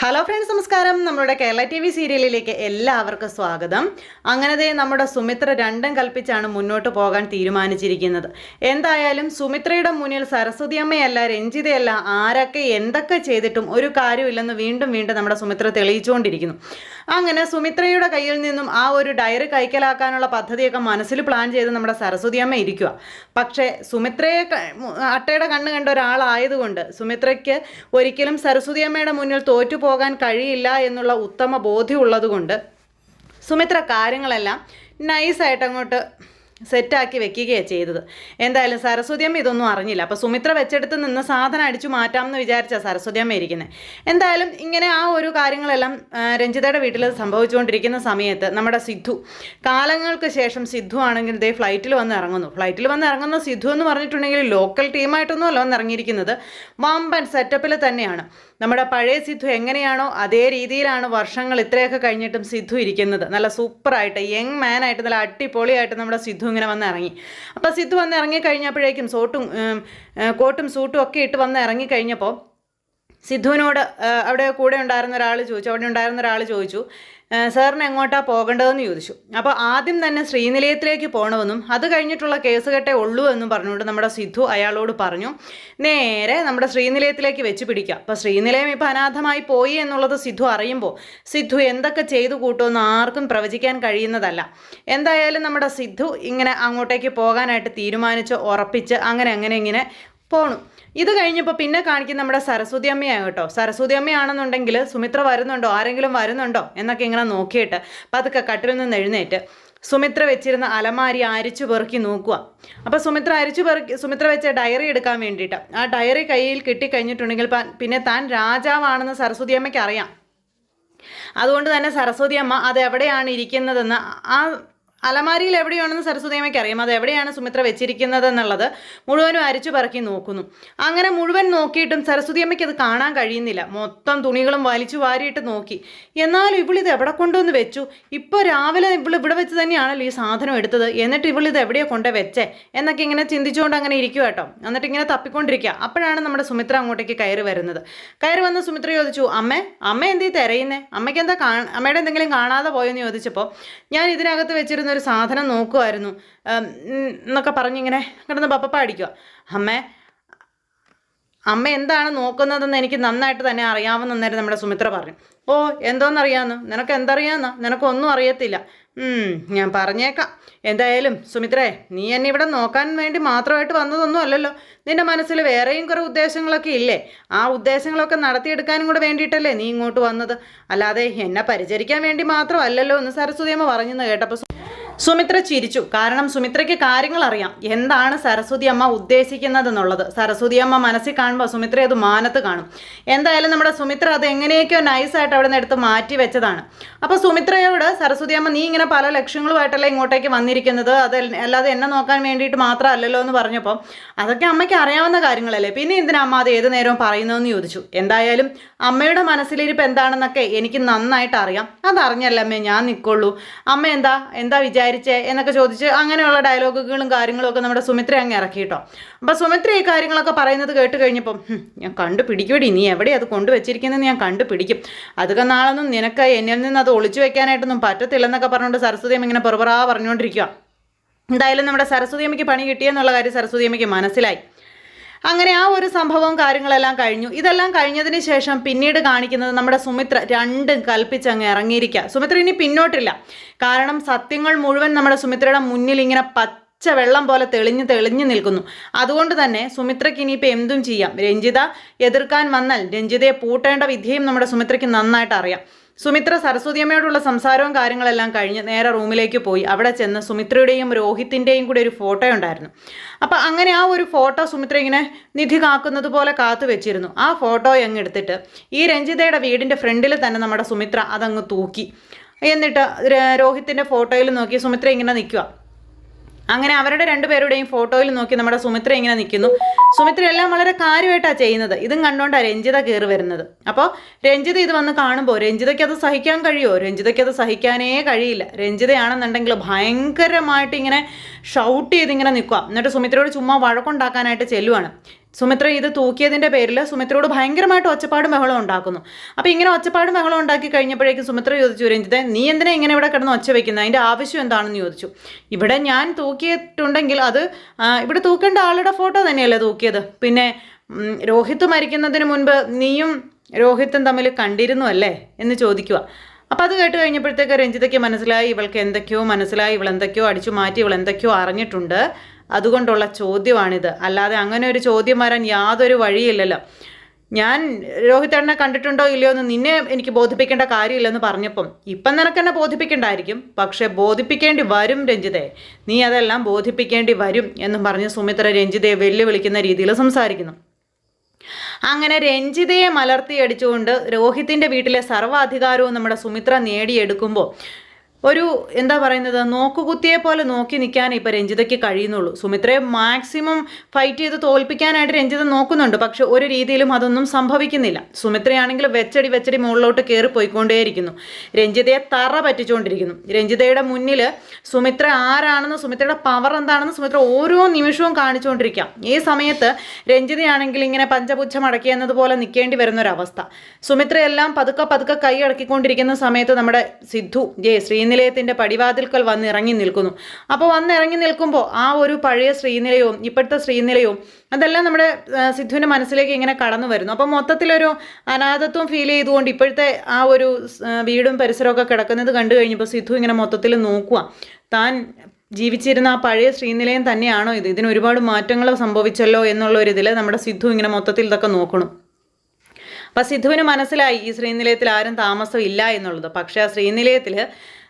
Hello friends നമസ്കാരം. നമ്മുടെ Kerala T V സീരിയലിലേക്ക് എല്ലാവർക്കും സ്വാഗതം. അങ്ങനത്തെ നമ്മുടെ സുമിത്ര രണ്ടും കൽപ്പിച്ചാണ് മുന്നോട്ട് പോകാൻ തീരുമാനിച്ചിരിക്കുന്നത്. എന്തായാലും സുമിത്രയുടെ മുന്നിൽ സരസ്വതി അമ്മയല്ല രഞ്ജിതയല്ല ആരൊക്കെ എന്തൊക്കെ ചെയ്തിട്ടും ഒരു കാര്യമില്ലെന്ന് വീണ്ടും വീണ്ടും നമ്മുടെ സുമിത്ര തെളിയിച്ചുകൊണ്ടിരിക്കുന്നു. അങ്ങനെ സുമിത്രയുടെ കയ്യിൽ നിന്നും ആ ഒരു ഡയറി കൈക്കലാക്കാനുള്ള പദ്ധതിയൊക്കെ മനസ്സിൽ പ്ലാൻ ചെയ്ത് നമ്മുടെ സരസ്വതി അമ്മ ഇരിക്കുക പക്ഷേ സുമിത്രയെ അട്ടയുടെ കണ്ണ് കണ്ട ഒരാളായതുകൊണ്ട് സുമിത്രയ്ക്ക് ഒരിക്കലും സരസ്വതി അമ്മയുടെ മുന്നിൽ തോറ്റു പോകാൻ കഴിയില്ല എന്നുള്ള ഉത്തമ ബോധ്യമുള്ളതുകൊണ്ട് സുമിത്ര കാര്യങ്ങളെല്ലാം നൈസായിട്ട് അങ്ങോട്ട് സെറ്റാക്കി വെക്കുകയാണ് ചെയ്തത്. എന്തായാലും സരസ്വതി അമ്മ ഇതൊന്നും അറിഞ്ഞില്ല. അപ്പോൾ സുമിത്ര വെച്ചെടുത്ത് നിന്ന് സാധനം അടിച്ചു മാറ്റാമെന്ന് വിചാരിച്ചാണ് സരസ്വതി അമ്മ ഇരിക്കുന്നത് എന്തായാലും ഇങ്ങനെ ആ ഒരു കാര്യങ്ങളെല്ലാം രഞ്ജിതയുടെ വീട്ടിൽ സംഭവിച്ചുകൊണ്ടിരിക്കുന്ന സമയത്ത് നമ്മുടെ സിദ്ധു കാലങ്ങൾക്ക് ശേഷം സിദ്ധു ആണെങ്കിൽ ദേ ഫ്ലൈറ്റിൽ വന്ന് ഇറങ്ങുന്നു. ഫ്ലൈറ്റിൽ വന്ന് ഇറങ്ങുന്ന സിദ്ധു എന്ന് പറഞ്ഞിട്ടുണ്ടെങ്കിൽ ലോക്കൽ ടീമായിട്ടൊന്നും അല്ല വന്ന് ഇറങ്ങിയിരിക്കുന്നത്. വമ്പൻ സെറ്റപ്പിൽ തന്നെയാണ്. നമ്മുടെ പഴയ സിദ്ധു എങ്ങനെയാണോ അതേ രീതിയിലാണ് വർഷങ്ങൾ ഇത്രയൊക്കെ കഴിഞ്ഞിട്ടും സിദ്ധു ഇരിക്കുന്നത്. നല്ല സൂപ്പറായിട്ട് യങ് മാനായിട്ട് നല്ല അടിപൊളിയായിട്ട് നമ്മുടെ സിദ്ധു ഇങ്ങനെ വന്ന് ഇറങ്ങി. അപ്പോൾ സിദ്ധു വന്ന് ഇറങ്ങി കഴിഞ്ഞപ്പോഴേക്കും സോട്ടും കോട്ടും സൂട്ടും ഒക്കെ ഇട്ട് വന്ന് ഇറങ്ങി കഴിഞ്ഞപ്പോൾ സിദ്ധുവിനോട് അവിടെ കൂടെ ഉണ്ടായിരുന്ന ഒരാൾ ചോദിച്ചു അവിടെ ഉണ്ടായിരുന്ന ഒരാൾ ചോദിച്ചു "ആ, സാറിന് എങ്ങോട്ടാണ് പോകേണ്ടതെന്ന് ചോദിച്ചു. അപ്പോൾ ആദ്യം തന്നെ ശ്രീനിലയത്തിലേക്ക് പോകണമെന്നും അത് കഴിഞ്ഞിട്ടുള്ള കേസ് കെട്ടേ ഉള്ളൂ എന്നും പറഞ്ഞുകൊണ്ട് നമ്മുടെ സിദ്ധു അയാളോട് പറഞ്ഞു നേരെ നമ്മുടെ ശ്രീനിലയത്തിലേക്ക് വെച്ച് പിടിക്കാം. അപ്പോൾ ശ്രീനിലയം ഇപ്പോൾ അനാഥമായി പോയി എന്നുള്ളത് സിദ്ധു അറിയുമ്പോൾ സിദ്ധു എന്തൊക്കെ ചെയ്തു കൂട്ടുമെന്ന് ആർക്കും പ്രവചിക്കാൻ കഴിയുന്നതല്ല. എന്തായാലും നമ്മുടെ സിദ്ധു ഇങ്ങനെ അങ്ങോട്ടേക്ക് പോകാനായിട്ട് തീരുമാനിച്ച് ഉറപ്പിച്ച് അങ്ങനെ അങ്ങനെ ഇങ്ങനെ പോണു. ഇത് കഴിഞ്ഞപ്പോൾ പിന്നെ കാണിക്കുന്ന നമ്മുടെ സരസ്വതി അമ്മയാണ് കേട്ടോ. സരസ്വതി അമ്മയാണെന്നുണ്ടെങ്കിൽ സുമിത്ര വരുന്നുണ്ടോ? ആരെങ്കിലും വരുന്നുണ്ടോ? എന്നൊക്കെ ഇങ്ങനെ നോക്കിയിട്ട് പതുക്കെ കട്ടിൽ നിന്ന് എഴുന്നേറ്റ് സുമിത്ര വെച്ചിരുന്ന അലമാരി അരിച്ചു പെറുക്കി നോക്കുക. അപ്പോൾ സുമിത്ര അരിച്ചു പെറുക്കി സുമിത്ര വെച്ച ഡയറി എടുക്കാൻ വേണ്ടിയിട്ട്. ആ ഡയറി കയ്യിൽ കിട്ടിക്കഴിഞ്ഞിട്ടുണ്ടെങ്കിൽ പിന്നെ താൻ രാജാവാണെന്ന് സരസ്വതി അമ്മയ്ക്ക് അറിയാം. അതുകൊണ്ട് തന്നെ സരസ്വതി അമ്മ അത് എവിടെയാണ് ഇരിക്കുന്നതെന്ന് ആ അലമാരിയിൽ എവിടെയാണെന്ന് സരസ്വതിയമ്മയ്ക്ക് അറിയാം. അത് എവിടെയാണ് സുമിത്ര വെച്ചിരിക്കുന്നത് എന്നുള്ളത് മുഴുവനും അരിച്ചു പറക്കി നോക്കുന്നു. അങ്ങനെ മുഴുവൻ നോക്കിയിട്ടും സരസ്വതിയമ്മയ്ക്ക് അത് കാണാൻ കഴിയുന്നില്ല. മൊത്തം തുണികളും വലിച്ചു വാരിയിട്ട് നോക്കി. എന്നാലും ഇവളിത് എവിടെ കൊണ്ടുവന്ന് വെച്ചു? ഇപ്പോൾ രാവിലെ ഇവൾ ഇവിടെ വെച്ച് തന്നെയാണല്ലോ ഈ സാധനം എടുത്തത്. എന്നിട്ട് ഇവളിത് എവിടെയാണ് കൊണ്ട് വെച്ചേ? എന്നൊക്കെ ഇങ്ങനെ ചിന്തിച്ചുകൊണ്ട് അങ്ങനെ ഇരിക്കുക കേട്ടോ. എന്നിട്ട് ഇങ്ങനെ തപ്പിക്കൊണ്ടിരിക്കുക അപ്പോഴാണ് നമ്മുടെ സുമിത്ര അങ്ങോട്ടേക്ക് കയറി വരുന്നത്. കയറി വന്ന് സുമിത്ര ചോദിച്ചു അമ്മേ അമ്മ എന്തീ തിരയുന്നേ? അമ്മയ്ക്ക് എന്താ അമ്മയുടെ എന്തെങ്കിലും കാണാതെ പോയെന്ന് ചോദിച്ചപ്പോൾ ഞാൻ ഇതിനകത്ത് വെച്ചിരുന്ന ഒരു സാധനം നോക്കുമായിരുന്നു എന്നൊക്കെ പറഞ്ഞിങ്ങനെ കിടന്ന് പപ്പ അടിക്കുക അമ്മേ അമ്മ എന്താണ് നോക്കുന്നതെന്ന് എനിക്ക് നന്നായിട്ട് തന്നെ അറിയാമെന്ന് അന്നേരം നമ്മുടെ സുമിത്ര പറഞ്ഞു. ഓ എന്തോന്നറിയാമെന്ന് നിനക്ക് എന്തറിയാമെന്ന് നിനക്കൊന്നും അറിയത്തില്ല. ഞാൻ പറഞ്ഞേക്കാം. എന്തായാലും സുമിത്രേ നീ എന്നെ ഇവിടെ നോക്കാൻ വേണ്ടി മാത്രമായിട്ട് വന്നതൊന്നും അല്ലല്ലോ. നിന്റെ മനസ്സിൽ വേറെയും കുറേ ഉദ്ദേശങ്ങളൊക്കെ ഇല്ലേ? ആ ഉദ്ദേശങ്ങളൊക്കെ നടത്തിയെടുക്കാനും കൂടെ വേണ്ടിയിട്ടല്ലേ നീ ഇങ്ങോട്ട് വന്നത്? അല്ലാതെ എന്നെ പരിചരിക്കാൻ വേണ്ടി മാത്രമല്ലല്ലോ എന്ന് സരസ്വതിയമ്മ പറഞ്ഞെന്ന് കേട്ടപ്പോൾ സുമിത്ര ചിരിച്ചു. കാരണം സുമിത്രയ്ക്ക് കാര്യങ്ങൾ അറിയാം എന്താണ് സരസ്വതി അമ്മ ഉദ്ദേശിക്കുന്നതെന്നുള്ളത്. സരസ്വതി അമ്മ മനസ്സിൽ കാണുമ്പോൾ സുമിത്ര അത് മാനത്ത് കാണും. എന്തായാലും നമ്മുടെ സുമിത്ര അത് എങ്ങനെയൊക്കെയോ നൈസായിട്ട് അവിടെ നിന്ന് എടുത്ത് മാറ്റി വെച്ചതാണ്. അപ്പോൾ സുമിത്രയോട് സരസ്വതി അമ്മ നീ ഇങ്ങനെ പല ലക്ഷ്യങ്ങളുമായിട്ടല്ലേ ഇങ്ങോട്ടേക്ക് വന്നിരിക്കുന്നത്? അത് അല്ലാതെ എന്നെ നോക്കാൻ വേണ്ടിയിട്ട് മാത്രമല്ലല്ലോ എന്ന് പറഞ്ഞപ്പോൾ അതൊക്കെ അമ്മയ്ക്ക് അറിയാവുന്ന കാര്യങ്ങളല്ലേ. പിന്നെ എന്തിനാ അമ്മ അത് ഏത് നേരവും പറയുന്നതെന്ന് ചോദിച്ചു. എന്തായാലും അമ്മയുടെ മനസ്സിലിരിപ്പ് എന്താണെന്നൊക്കെ എനിക്ക് നന്നായിട്ട് അറിയാം. അതറിഞ്ഞല്ലേ അമ്മേ ഞാൻ നിൽക്കുള്ളൂ അമ്മ എന്താ എന്താ വിചാരിച്ചേ എന്നൊക്കെ ചോദിച്ച് അങ്ങനെയുള്ള ഡയലോഗുകളും കാര്യങ്ങളും ഒക്കെ നമ്മുടെ സുമിത്ര അങ്ങ് ഇറക്കി കേട്ടോ. അപ്പോൾ സുമിത്ര ഈ കാര്യങ്ങളൊക്കെ പറയുന്നത് കേട്ട് കഴിഞ്ഞപ്പം "ഹും, ഞാൻ കണ്ടുപിടിക്കുവടി. നീ എവിടെ അത് കൊണ്ടുവച്ചിരിക്കുന്നതെന്ന് ഞാൻ കണ്ടുപിടിക്കും. അതൊക്കെ നാളൊന്നും നിനക്ക് എന്നിൽ നിന്ന് അത് ഒളിച്ചു വെക്കാനായിട്ടൊന്നും പറ്റത്തില്ലെന്നൊക്കെ പറഞ്ഞുകൊണ്ട് സരസ്വതി അമ്മ ഇങ്ങനെ പെറുപറാ പറഞ്ഞുകൊണ്ടിരിക്കുക എന്തായാലും നമ്മുടെ സരസ്വതി അമ്മയ്ക്ക് പണി കിട്ടിയെന്നുള്ള കാര്യം സരസ്വതി അമ്മയ്ക്ക് മനസ്സിലായി. അങ്ങനെ ആ ഒരു സംഭവവും കാര്യങ്ങളെല്ലാം കഴിഞ്ഞു. ഇതെല്ലാം കഴിഞ്ഞതിന് ശേഷം പിന്നീട് കാണിക്കുന്നത് നമ്മുടെ സുമിത്ര രണ്ടും കൽപ്പിച്ച് അങ്ങ് ഇറങ്ങിയിരിക്കുക സുമിത്ര ഇനി പിന്നോട്ടില്ല. കാരണം സത്യങ്ങൾ മുഴുവൻ നമ്മുടെ സുമിത്രയുടെ മുന്നിൽ ഇങ്ങനെ പച്ച വെള്ളം പോലെ തെളിഞ്ഞ് തെളിഞ്ഞു നിൽക്കുന്നു. അതുകൊണ്ട് തന്നെ സുമിത്രയ്ക്ക് ഇനിയിപ്പോൾ എന്തും ചെയ്യാം. രഞ്ജിത എതിർക്കാൻ വന്നാൽ രഞ്ജിതയെ പൂട്ടേണ്ട വിധിയും നമ്മുടെ സുമിത്രയ്ക്ക് നന്നായിട്ട് അറിയാം. സുമിത്ര സരസ്വതിയമ്മയോടുള്ള സംസാരവും കാര്യങ്ങളെല്ലാം കഴിഞ്ഞ് നേരെ റൂമിലേക്ക് പോയി. അവിടെ ചെന്ന് സുമിത്രയുടെയും രോഹിത്തിന്റെയും കൂടി ഒരു ഫോട്ടോ ഉണ്ടായിരുന്നു. അപ്പോൾ അങ്ങനെ ആ ഒരു ഫോട്ടോ സുമിത്ര ഇങ്ങനെ നിധി കാക്കുന്നത് പോലെ കാത്തു വെച്ചിരുന്നു. ആ ഫോട്ടോ അങ്ങ് എടുത്തിട്ട് ഈ രഞ്ജിതയുടെ വീടിന്റെ ഫ്രണ്ടിൽ തന്നെ നമ്മുടെ സുമിത്ര അതങ്ങ് തൂക്കി. എന്നിട്ട് രോഹിത്തിന്റെ ഫോട്ടോയിൽ നോക്കി സുമിത്ര ഇങ്ങനെ നിൽക്കുക അങ്ങനെ അവരുടെ രണ്ടുപേരുടെയും ഫോട്ടോയിൽ നോക്കി നമ്മുടെ സുമിത്ര ഇങ്ങനെ നിൽക്കുന്നു. സുമിത്ര എല്ലാം വളരെ കാര്യമായിട്ടാണ് ചെയ്യുന്നത്. ഇതും കണ്ടുകൊണ്ടാണ് രഞ്ജിത കയറി വരുന്നത്. അപ്പോൾ രഞ്ജിത ഇത് വന്ന് കാണുമ്പോൾ രഞ്ജിതയ്ക്ക് അത് സഹിക്കാൻ കഴിയുമോ രഞ്ജിതയ്ക്ക് അത് സഹിക്കാനേ കഴിയില്ല. രഞ്ജിതയാണെന്നുണ്ടെങ്കിൽ ഭയങ്കരമായിട്ട് ഇങ്ങനെ ഷൗട്ട് ചെയ്ത് ഇങ്ങനെ നിൽക്കുക എന്നിട്ട് സുമിത്രയോട് ചുമ്മാ വഴക്കുണ്ടാക്കാനായിട്ട് ചെല്ലുവാണ്. സുമിത്ര ഇത് തൂക്കിയതിന്റെ പേരിൽ സുമിത്രയോട് ഭയങ്കരമായിട്ട് ഒച്ചപ്പാടും ബഹളം ഉണ്ടാക്കുന്നു. അപ്പോൾ ഇങ്ങനെ ഒച്ചപ്പാടും ബഹളം ഉണ്ടാക്കി കഴിഞ്ഞപ്പോഴേക്കും സുമിത്ര ചോദിച്ചു രഞ്ജിത്തെ നീ എന്തിനാ ഇങ്ങനെ ഇവിടെ കിടന്ന് ഒച്ച വെക്കുന്നത് അതിന്റെ ആവശ്യം എന്താണെന്ന് ചോദിച്ചു. ഇവിടെ ഞാൻ തൂക്കിയിട്ടുണ്ടെങ്കിൽ അത് ഇവിടെ തൂക്കേണ്ട ആളുടെ ഫോട്ടോ തന്നെയല്ലേ തൂക്കിയത്? പിന്നെ രോഹിത്ത് രോഹിത് മരിക്കുന്നതിന് മുൻപ് നീയും രോഹിത്തും തമ്മിൽ കണ്ടിരുന്നു അല്ലേ എന്ന് ചോദിക്കുക. അപ്പം അത് കേട്ട് കഴിഞ്ഞപ്പോഴത്തേക്ക് രഞ്ജിതയ്ക്ക് മനസ്സിലായി ഇവൾക്ക് എന്തൊക്കെയോ മനസ്സിലായി ഇവളെന്തൊക്കെയോ അടിച്ചു മാറ്റി ഇവളെന്തൊക്കെയോ അറിഞ്ഞിട്ടുണ്ട്. അതുകൊണ്ടുള്ള ചോദ്യമാണിത്. അല്ലാതെ അങ്ങനെ ഒരു ചോദ്യം വരാൻ യാതൊരു വഴിയില്ലല്ലോ. ഞാൻ രോഹിത്തേട്ടനെ കണ്ടിട്ടുണ്ടോ ഇല്ലയോ എന്ന് നിന്നെ എനിക്ക് ബോധിപ്പിക്കേണ്ട കാര്യമില്ലെന്ന് പറഞ്ഞപ്പം ഇപ്പം നിനക്ക് എന്നെ ബോധിപ്പിക്കേണ്ടായിരിക്കും. പക്ഷെ ബോധിപ്പിക്കേണ്ടി വരും രഞ്ജിതേ. നീ അതെല്ലാം ബോധിപ്പിക്കേണ്ടി വരും എന്നും പറഞ്ഞ് സുമിത്ര രഞ്ജിതയെ വെല്ലുവിളിക്കുന്ന രീതിയിൽ സംസാരിക്കുന്നു. അങ്ങനെ രഞ്ജിതയെ മലർത്തിയടിച്ചുകൊണ്ട് രോഹിത്തിന്റെ വീട്ടിലെ സർവാധികാരവും നമ്മുടെ സുമിത്ര നേടിയെടുക്കുമ്പോൾ ഒരു എന്താ പറയുന്നത് നോക്കുകുത്തിയെ പോലെ നോക്കി നിൽക്കാൻ ഇപ്പോൾ രഞ്ജിതയ്ക്ക് കഴിയുന്നുള്ളൂ. സുമിത്രയെ മാക്സിമം ഫൈറ്റ് ചെയ്ത് തോൽപ്പിക്കാനായിട്ട് രഞ്ജിത നോക്കുന്നുണ്ട്. പക്ഷെ ഒരു രീതിയിലും അതൊന്നും സംഭവിക്കുന്നില്ല. സുമിത്രയാണെങ്കിൽ വെച്ചടി വെച്ചടി മുകളിലോട്ട് കയറി പോയിക്കൊണ്ടേയിരിക്കുന്നു. രഞ്ജിതയെ തറ പറ്റിച്ചുകൊണ്ടിരിക്കുന്നു. രഞ്ജിതയുടെ മുന്നിൽ സുമിത്ര ആരാണെന്ന് സുമിത്രയുടെ പവർ എന്താണെന്ന് സുമിത്ര ഓരോ നിമിഷവും കാണിച്ചുകൊണ്ടിരിക്കാം. ഈ സമയത്ത് രഞ്ജിതയാണെങ്കിൽ ഇങ്ങനെ പഞ്ചപുച്ഛം അടക്കി എന്നതുപോലെ നിൽക്കേണ്ടി വരുന്ന ഒരവസ്ഥ സുമിത്രയെല്ലാം പതുക്കെ പതുക്കെ കൈ അടക്കിക്കൊണ്ടിരിക്കുന്ന സമയത്ത് നമ്മുടെ സിദ്ധു ജെ ശ്രീനിലയത്തിന്റെ പടിവാതിൽക്കൽ വന്നിറങ്ങി നിൽക്കുന്നു. അപ്പോൾ വന്നിറങ്ങി നിൽക്കുമ്പോൾ ആ ഒരു പഴയ ശ്രീനിലയവും ഇപ്പോഴത്തെ ശ്രീനിലയവും അതെല്ലാം നമ്മുടെ സിദ്ധുവിന്റെ മനസ്സിലേക്ക് ഇങ്ങനെ കടന്നു വരുന്നു. അപ്പോൾ മൊത്തത്തിലൊരു അനാഥത്വം ഫീൽ ചെയ്തുകൊണ്ട് ഇപ്പോഴത്തെ ആ ഒരു വീടും പരിസരമൊക്കെ കിടക്കുന്നത് കണ്ടു കഴിഞ്ഞപ്പോൾ സിദ്ധു ഇങ്ങനെ മൊത്തത്തിൽ നോക്കുക താൻ ജീവിച്ചിരുന്ന ആ പഴയ ശ്രീനിലയം തന്നെയാണോ ഇത്? ഇതിന് ഒരുപാട് മാറ്റങ്ങൾ സംഭവിച്ചല്ലോ എന്നുള്ള ഒരു ഇതിൽ നമ്മുടെ സിദ്ധു ഇങ്ങനെ മൊത്തത്തിൽ ഇതൊക്കെ നോക്കണം അപ്പം സിദ്ധുവിന് മനസ്സിലായി ഈ ശ്രീനിലയത്തിൽ ആരും താമസം ഇല്ല എന്നുള്ളത്. പക്ഷേ ആ ശ്രീനിലയത്തിൽ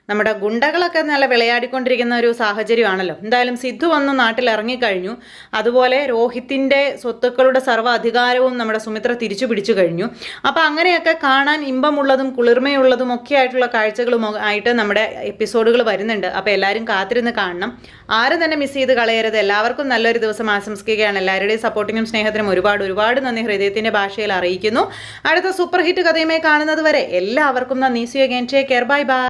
നമ്മുടെ ഗുണ്ടകളൊക്കെ നല്ല വിളയാടിക്കൊണ്ടിരിക്കുന്ന ഒരു സാഹചര്യമാണല്ലോ. എന്തായാലും സിദ്ധു വന്ന് നാട്ടിൽ ഇറങ്ങിക്കഴിഞ്ഞു അതുപോലെ രോഹിത്തിന്റെ സ്വത്തുക്കളുടെ സർവ അധികാരവും നമ്മുടെ സുമിത്ര തിരിച്ചു പിടിച്ചു കഴിഞ്ഞു. അപ്പോൾ അങ്ങനെയൊക്കെ കാണാൻ ഇമ്പമുള്ളതും കുളിർമയുള്ളതും ഒക്കെ ആയിട്ടുള്ള കാഴ്ചകളും ആയിട്ട് നമ്മുടെ എപ്പിസോഡുകൾ വരുന്നുണ്ട്. അപ്പോൾ എല്ലാവരും കാത്തിരുന്ന് കാണണം. ആരും തന്നെ മിസ് ചെയ്ത് കളയരുത്. എല്ലാവർക്കും നല്ലൊരു ദിവസം ആശംസിക്കുകയാണ്. എല്ലാവരുടെയും സപ്പോർട്ടിനും സ്നേഹത്തിനും ഒരുപാട് ഒരുപാട് നന്ദി. ഹൃദയത്തിന്റെ ഭാഷയിൽ അറിയിക്കുന്നു. അടുത്ത സൂപ്പർ ഹിറ്റ് കഥയുമായി കാണുന്നത് വരെ എല്ലാവർക്കും നന്ദി. See again take care bye bye